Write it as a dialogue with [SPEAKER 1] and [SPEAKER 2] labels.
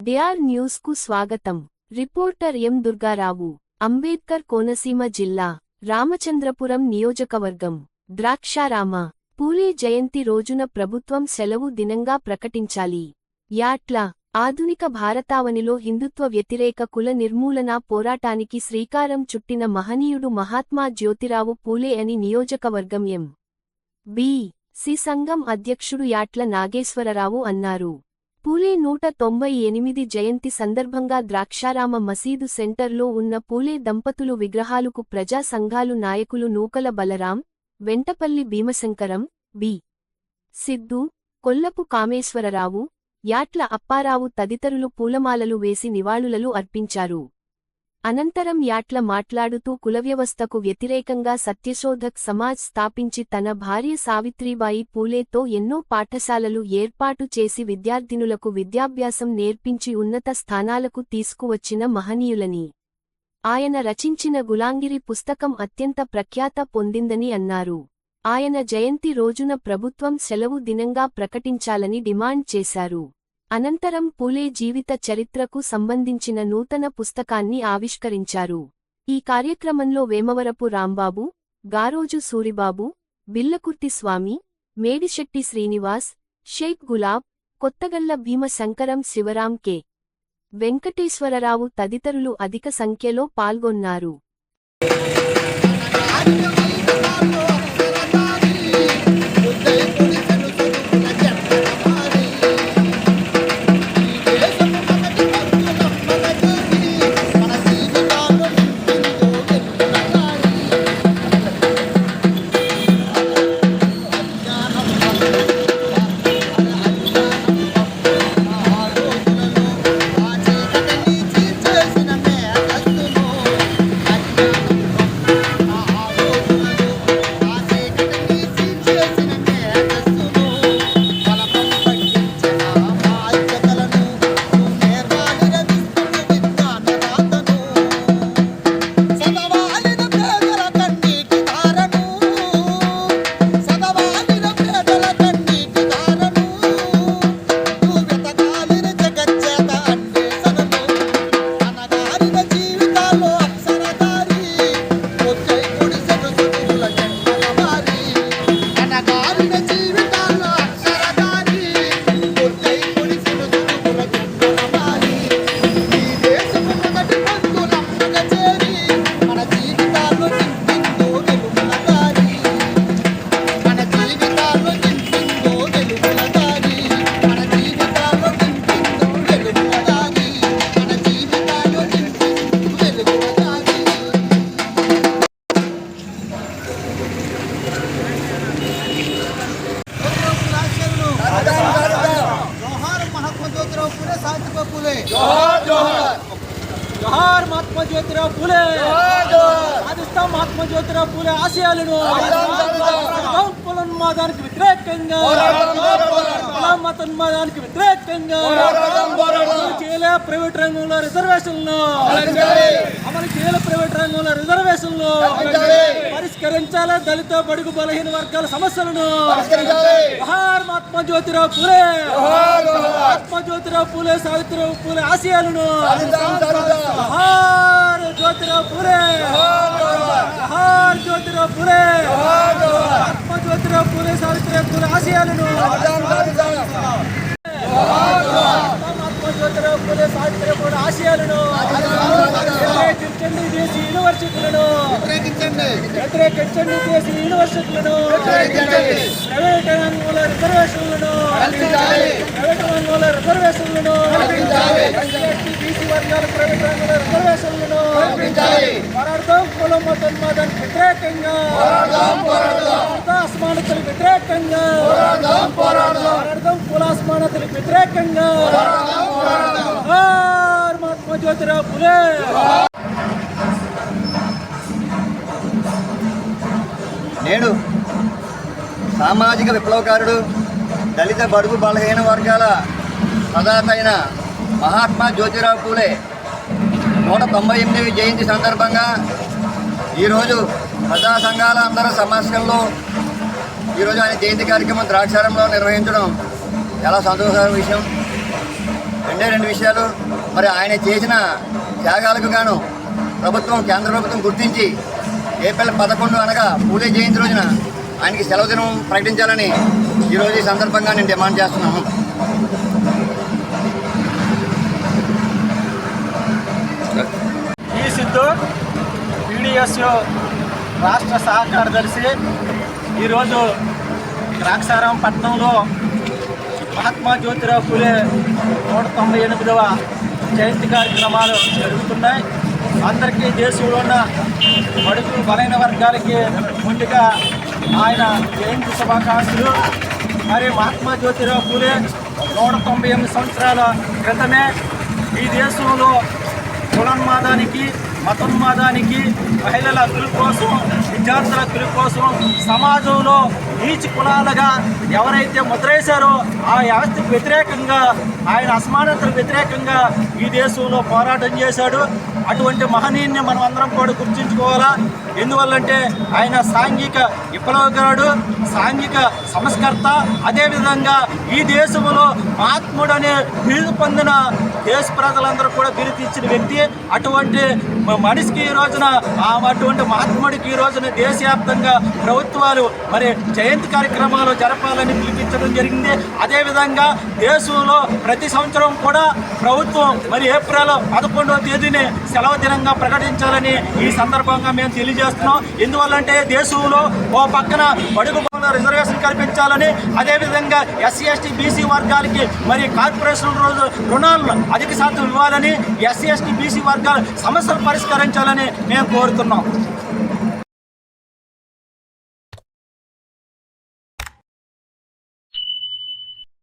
[SPEAKER 1] DR న్యూస్కు స్వాగతం. Reporter M Durgarao Ambedkar Konaseema జిల్లా రామచంద్రపురం నియోజకవర్గం ద్రాక్షారామ పూలే జయంతి రోజున ప్రభుత్వం సెలవు దినంగా ప్రకటించాలి. యాట్ల ఆధునిక భారతావనిలో హిందుత్వ వ్యతిరేక కుల నిర్మూలనా పోరాటానికి శ్రీకారం చుట్టిన మహనీయుడు మహాత్మా జ్యోతిరావు పూలే అని నియోజకవర్గం ఎం. బి. సి సంఘం అధ్యక్షుడు యాట్ల నాగేశ్వరరావు అన్నారు. పూలే నూట తొంభై ఎనిమిది జయంతి సందర్భంగా ద్రాక్షారామ మసీదు సెంటర్లో ఉన్న పూలే దంపతులు విగ్రహాలకు ప్రజా సంఘాలు నాయకులు నూకల బలరాం వెంటపల్లి భీమశంకరం బి. సిద్ధు కొల్లపు కామేశ్వరరావు యాట్ల అప్పారావు తదితరులు పూలమాలలు వేసి నివాళులలు అర్పించారు. అనంతరం యాట్ల మాట్లాడుతూ కులవ్యవస్థకు వ్యతిరేకంగా సత్యశోధక్ సమాజ్ స్థాపించి తన భార్య సావిత్రీబాయి పూలేతో ఎన్నో పాఠశాలలు ఏర్పాటు చేసి విద్యార్థినులకు విద్యాభ్యాసం నేర్పించి ఉన్నత స్థానాలకు తీసుకువచ్చిన మహనీయులని. ఆయన రచించిన గులాంగిరి పుస్తకం అత్యంత ప్రఖ్యాత పొందిందని అన్నారు. ఆయన జయంతి రోజున ప్రభుత్వం సెలవు దినంగా ప్రకటించాలని డిమాండ్ చేశారు. అనంతరం పూలే జీవిత చరిత్రకు సంబంధించిన నూతన పుస్తకాన్ని ఆవిష్కరించారు. ఈ కార్యక్రమంలో వేమవరపు రాంబాబు గారోజు సూరిబాబు బిల్లకుర్తి స్వామి మేడిశెట్టి శ్రీనివాస్ షేక్ గులాబ్ కొత్తగల్ల భీమ శంకరం శివరాం కె. వెంకటేశ్వరరావు తదితరులు అధిక సంఖ్యలో పాల్గొన్నారు.
[SPEAKER 2] జ్యోతిరావు పూలే
[SPEAKER 3] సాధిస్తాం మహాత్మా జ్యోతిరావు పూలే. ఆశయాలను సాధిస్తాం కులన్మాదానికి వ్యతిరేకంగా. కులమతన్మాదానికి వ్యతిరేకంగా చేయలే ప్రైవేట్ రంగంలో రిజర్వేషన్లు. అమలు చేయలే ప్రైవేట్ రంగంలో రిజర్వేషన్లు. పరిష్కరించాలి దళిత బడుగు బలహీన వర్గాల సమస్యలను. జోహార్ మహాత్మా జ్యోతిరావు పూలే. మహాత్మా జ్యోతిరావు పూలే సావిత్రిరావు పూలే ఆశయాలను. జోహార్ జ్యోతిరావు పూలే. జోహార్ జ్యోతిరావు పూలే. జ్యోతిరావు పూలే సావిత్రిరావు పూలే ఆశయాలను పూలే సావిత్రిరావు పూలే ఆశయాలను వ్యతిరేకించండి దేశీ యూనివర్సిటీలను వ్యతిరేకించండి దేశీ యూనివర్సిటీలను ప్రైవేట్ రంగంలో రిజర్వేషన్లను ప్రైవేట్ రంగంలో రిజర్వేషన్లను ఎస్సీ, బీసీ వర్గాల ప్రైవేట్ రంగంలో రిజర్వేషన్లను పోరాడదాం కులం మతం మతానికి వ్యతిరేకంగా వ్యతిరేకంగా. పోరాడదాం కుల అసమానతలకు వ్యతిరేకంగా. మహాత్మా జ్యోతిరావు పులే
[SPEAKER 4] నేడు సామాజిక విప్లవకారుడు దళిత బడుగు బలహీన వర్గాల ప్రదాత అయిన మహాత్మా జ్యోతిరావు పూలే నూట తొంభై ఎనిమిది జయంతి సందర్భంగా ఈరోజు ప్రజా సంఘాల అందరి సమస్యల్లో ఈరోజు ఆయన జయంతి కార్యక్రమం ద్రాక్షారంలో నిర్వహించడం చాలా సంతోషకర విషయం. రెండే రెండు విషయాలు. మరి ఆయన చేసిన త్యాగాలకు గాను ప్రభుత్వం కేంద్ర ప్రభుత్వం గుర్తించి ఏప్రిల్ పదకొండు అనగా పూలే జయంతి రోజున ఆయనకి సెలవు దినం ప్రకటించాలని ఈరోజు ఈ సందర్భంగా నేను డిమాండ్ చేస్తున్నాను.
[SPEAKER 3] ఈ సిద్ధు పీడిఎస్ రాష్ట్ర సహకారదర్శి ఈరోజు ద్రాక్షారాం పట్టణంలో మహాత్మా జ్యోతిరావు ఫులే నూట తొంభై ఎనిమిదవ జయంతి కార్యక్రమాలు జరుగుతున్నాయి. అందరికీ దేశంలో ఉన్న బడుగు బలైన వర్గాలకి ముందుగా ఆయన జయంతి శుభాకాంక్షలు. మరి మహాత్మా జ్యోతిరావు ఫులే నూట తొంభై ఎనిమిది సంవత్సరాల క్రితమే ఈ దేశంలో కులన్మాదానికి మతోన్మాదానికి మహిళల హక్కుల కోసం విద్యార్థుల హక్కుల కోసం సమాజంలో నీచి కులాలుగా ఎవరైతే ముద్రేశారో ఆ వ్యవస్థకు వ్యతిరేకంగా ఆయన అసమానతలకు వ్యతిరేకంగా ఈ దేశంలో పోరాటం చేశాడు. అటువంటి మహనీయుని మనం అందరం కూడా గుర్తించుకోవాలా? ఎందువల్లంటే ఆయన సాంఘిక విప్లవకారుడు సాంఘిక సంస్కర్త. అదేవిధంగా ఈ దేశంలో మహాత్ముడు అనే బిరుదు పొందిన దేశ ప్రజలందరూ కూడా బిరుదు ఇచ్చిన వ్యక్తి. అటువంటి మ- మనిషికి ఈ రోజున ఆ అటువంటి మహాత్ముడికి ఈ రోజున దేశవ్యాప్తంగా ప్రభుత్వాలు మరి జయంతి కార్యక్రమాలు జరపాలని పిలిపించడం జరిగింది. అదేవిధంగా దేశంలో ప్రతి సంవత్సరం కూడా ప్రభుత్వం మరి ఏప్రిల్ పదకొండవ తేదీని సెలవు దినంగా ప్రకటించాలని ఈ సందర్భంగా మేము తెలియజేస్తున్నాం. ఎందువల్లంటే దేశంలో ఓ పక్కన బడుగు రిజర్వేషన్ కల్పించాలని అదేవిధంగా ఎస్సీ ఎస్టీ బీసీ వర్గాలకి మరి కార్పొరేషన్ రోజు రుణాలను అధిక శాతం ఇవ్వాలని ఎస్సీ ఎస్టీ బీసీ వర్గాల పరిస్థితి పరిష్కరించాలని మేము కోరుతున్నాం.